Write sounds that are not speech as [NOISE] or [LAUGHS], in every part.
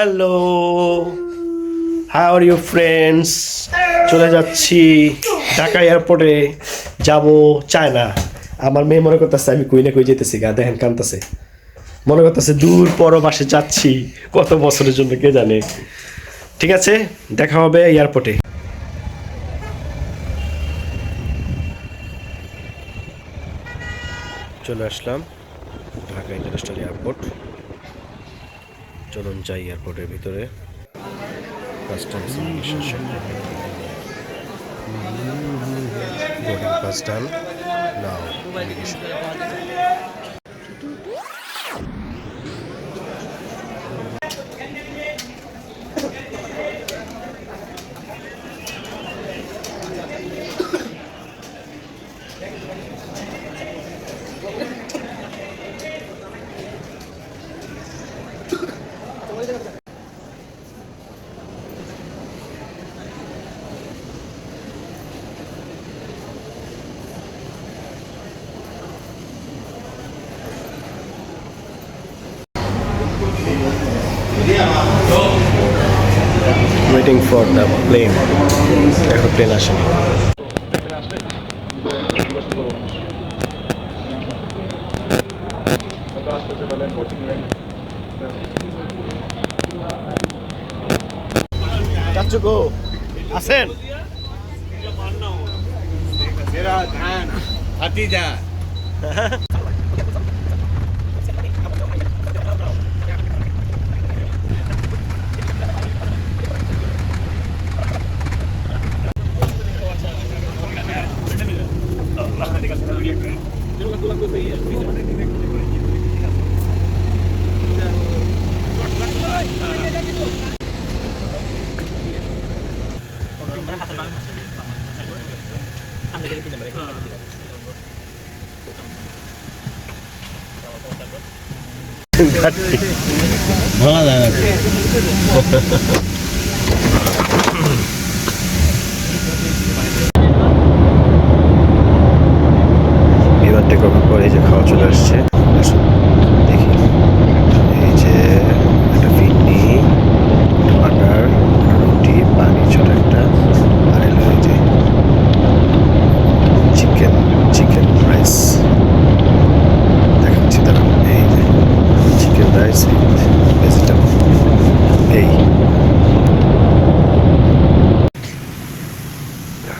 Hello how are you friends চলে যাচ্ছি ঢাকা এয়ারপোর্টে। যাব চায়না। আমার মেয়ে মনে করতেছে আমি কই না কই যেতেছি গা, দেখেন কানতেছে। মনে করতেছে দূর পরবাসে যাচ্ছি, কত বছরের জন্য কে জানে। ঠিক আছে, দেখা হবে এয়ারপোর্টে। চলে আসলাম ঢাকা ইন্টারন্যাশনাল এয়ারপোর্ট। চলুন যাই এয়ারপোর্টের ভিতরে। Customs boarding immigration waiting for the plane এখন প্লেন আসেনি। চাচ্ছু গো [LAUGHS] আছেন ভাতিজা ভালো লাগে বিমান টেক অফের পর এই যে খাওয়া চলে আসছে আসুন দেখি এই যে একটা ফিন্নি বাটার রুটি পানি ছোট একটা আর এলো এই যে চিকেন চিকেন রাইস দেখাচ্ছি দাঁড়ান এই যে চিকেন রাইস ভেজিটেবল এই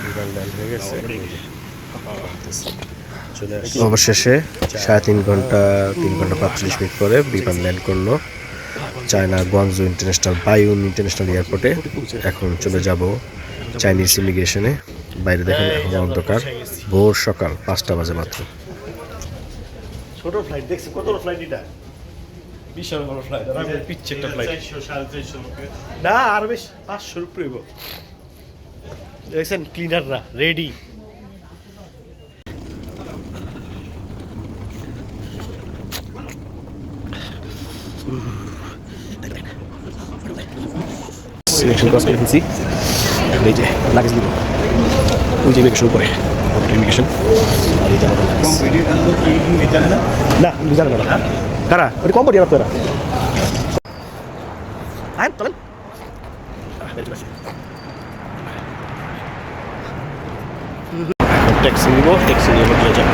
বিমান ল্যান্ড হয়ে গেছে চলে আসছে অবশেষে সাড়ে তিন ঘণ্টা তিন ঘণ্টা পাঁচচল্লিশ মিনিট পরে বিমান ল্যান্ড করল China Guangzhou international Baiyun international এয়ারপোর্টে। এখন চলে যাব চাইনিজ ইমিগ্রেশনে। বাইরে দেখেন এখন অন্ধকার। ভোর সকাল পাঁচটা বাজে মাত্র। ছোট ফ্লাইট দেখছি কত ফ্লাইট এটা? বিশাল বড় ফ্লাইট পিচ্ছে একটা ফ্লাইট না আর বেশ পাঁচশোর উপরে। দেখছেন ক্লিনাররা রেডি সিলেকশন ক্রস করে ফেলছি এই যে লাগেজ দিব ওই যে ইমিগ্রেশন করে ইমিগ্রেশন আর এই যে আমাদের luggage। না বুঝানো না কারা ওটা কম চলেন ট্যাক্সি নিব ট্যাক্সি নিয়ে হোটেলে যাব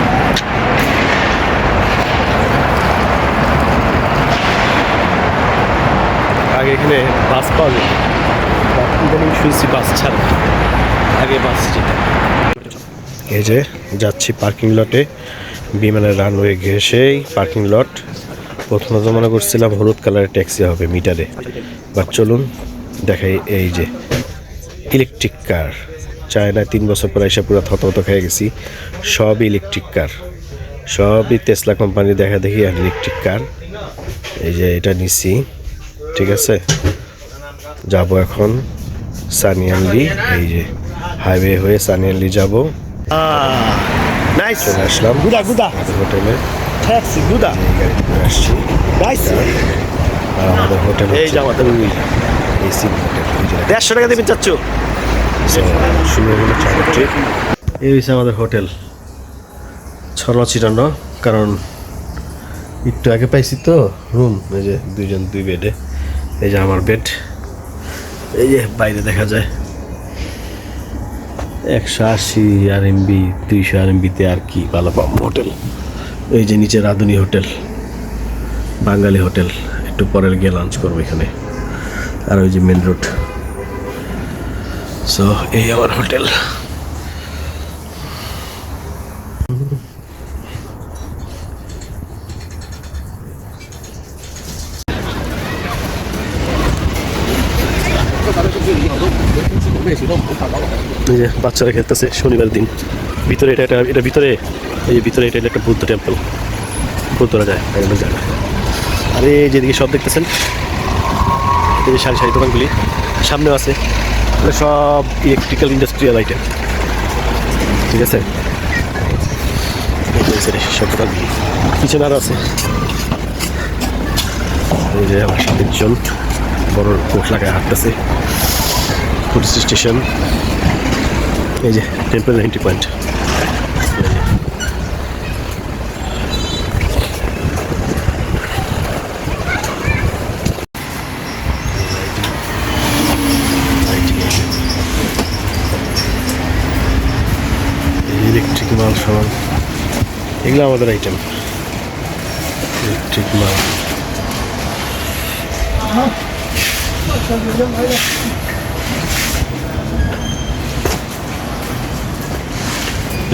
আগে এখানে বাস পাওয়া যেত ইদানিং শুনছি বাস ছাড়া। আগে বাস এই যে যাচ্ছি পার্কিং লটে বিমানের রানওয়ে ঘেসেই পার্কিং লট প্রথমত মনে করছিলাম হলুদ কালারের ট্যাক্সি হবে মিটারে বাট চলুন, দেখাই এই যে ইলেকট্রিক কার চায়নায় তিন বছর পর এসে পুরো থতমত খেয়ে গেছি। সবই ইলেকট্রিক কার সবই তেসলা কোম্পানি দেখা দেখি আর ইলেকট্রিক কার এই যে এটা নিছি ঠিক আছে? যাব এখন সানিয়ানলি এই যে হাইওয়ে হয়ে সানিয়ানলি যাব। নাইস চলে আসলাম গুদা গুদা। আমাদের হোটেলে। আসছি। আর আমাদের হোটেল এই যে আমাদের এই যে। দেড়শো টাকা দেবেন চাচ্ছ? এই হচ্ছে আমাদের হোটেল। ছড়ানো ছিটানো, কারণ একটু আগে পাইছি তো রুম এই যে দুইজন দুই বেডে এই যে আমার বেড এই যে বাইরে দেখা যায়। একশো আশি আর এমবি দুইশো আর এমবিতে আর কি ভালো পাবো হোটেল। এই যে নিচে রাধুনী হোটেল, বাঙালি হোটেল। একটু পরে গিয়ে লাঞ্চ করব এখানে। আর ওই যে মেন রোড সো এই আমার হোটেল। এই বাচ্চারা খেলতেছে শনিবার দিন। ভিতরে এটা এটা এটা ভিতরে এই যে ভিতরে এটা একটা বুদ্ধ টেম্পল বুদ্ধরা যায় যায়। আরে, যেদিকে সব দেখতেছেন, এই সারি সারি দোকানগুলি। সামনেও আছে। এগুলো সব ইলেকট্রিক্যাল ইন্ডাস্ট্রিয়াল আইটেম ঠিক আছে? এই যে, এই side এ সব দোকানগুলি পিছনে আরও আছে। এই যে, আমার সাতজন বড় কোট লাগায় হাঁটতেছে। Police station. এই যে টেম্পল এন্ট্রি পয়েন্ট ইলেকট্রিক মাল সমান এগুলো আমাদের আইটেম ঠিক মাল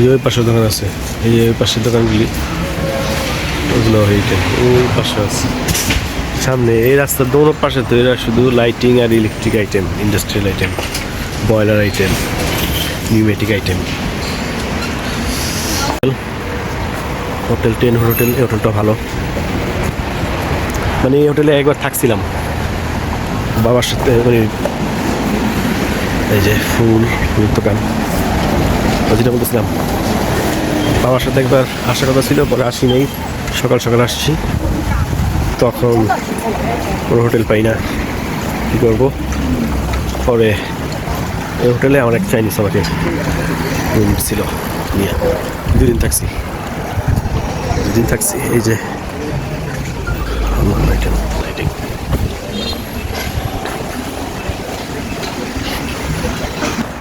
এই ওই পাশের দোকান আছে। এই ওই পাশের দোকানগুলি, ওগুলো এইটা ওই পাশে আছে। সামনে এই রাস্তার দোনো পাশে তো এরা শুধু লাইটিং আর electric item industrial item boiler item pneumatic item hotel ten hotel এই হোটেলটা ভালো। মানে এই হোটেলে একবার থাকছিলাম। বাবার সাথে মানে এই যে ফুল ফুল দোকান। যেটা বলতেছিলাম, বাবার সাথে একবার আসার কথা ছিল, পরে আসি নেই। সকাল সকাল আসছি। তখন কোনো হোটেল পাই না। কী করব? পরে এই হোটেলে আমার এক চাইনিজ আমাকে রুম ছিল নিয়ে। দুদিন থাকছি। দুদিন থাকছি এই যে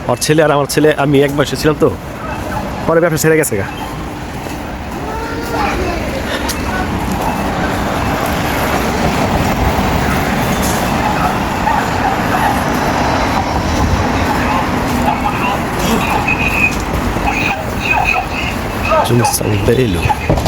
আমার ছেলে আর আমার ছেলে আমি এক বয়সে ছিলাম তো পরে ব্যবসা ছেড়ে গেছে গা Giusto, bello.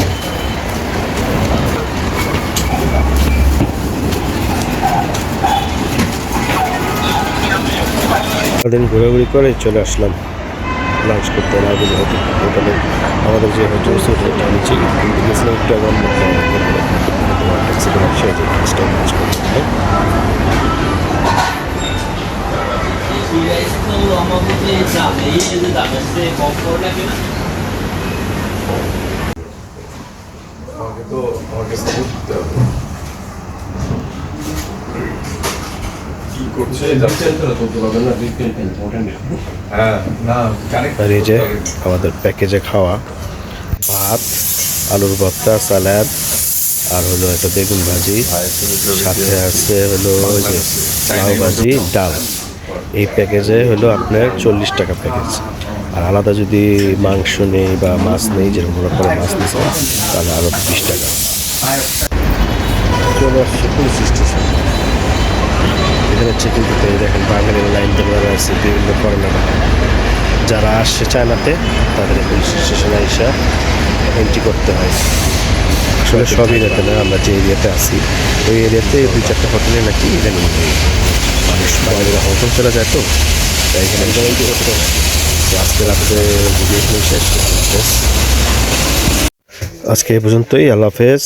দিন ঘোরাঘুরি করে চলে আসলাম। লাঞ্চ করতে রাগুলি হোটেল আমাদের যে হোটেল নিচে গেছিলাম একটু আমাকে তো আমাকে সাপোর্ট দিতে হবে কি করছে হ্যাঁ আর এই যে আমাদের প্যাকেজে খাওয়া ভাত আলুর ভর্তা স্যালাড আর হলো একটা বেগুন ভাজি সাথে আছে হলো ওই যে লাউ ভাজি ডাল। এই প্যাকেজে হলো আপনার চল্লিশ টাকা প্যাকেজ আর আলাদা যদি মাংস নেই বা মাছ নেই যেরকম করে মাছ নিছে তাহলে আরও বিশ টাকা। চলে আসছে পুলিশ স্টেশন। এখানে চেকিং করতে এই দেখেন বাঙালির লাইন দেওয়া আছে বিভিন্ন ফরেনার যারা আসছে চায়নাতে, তাদের পুলিশ স্টেশনে এসে এন্ট্রি করতে হয়। আসলে সব এরিয়াতে না আমরা যে এরিয়াতে আছি, ওই এরিয়াতে দুই চারটা হোটেলে নাকি ইদানিং মানুষ বাঙালিরা হোটেল চলে যায় তো, তাই এখানে আজকে রাত্রে ভিডিও শেষ। আজকে এই পর্যন্তই, আল্লাহ হাফেজ।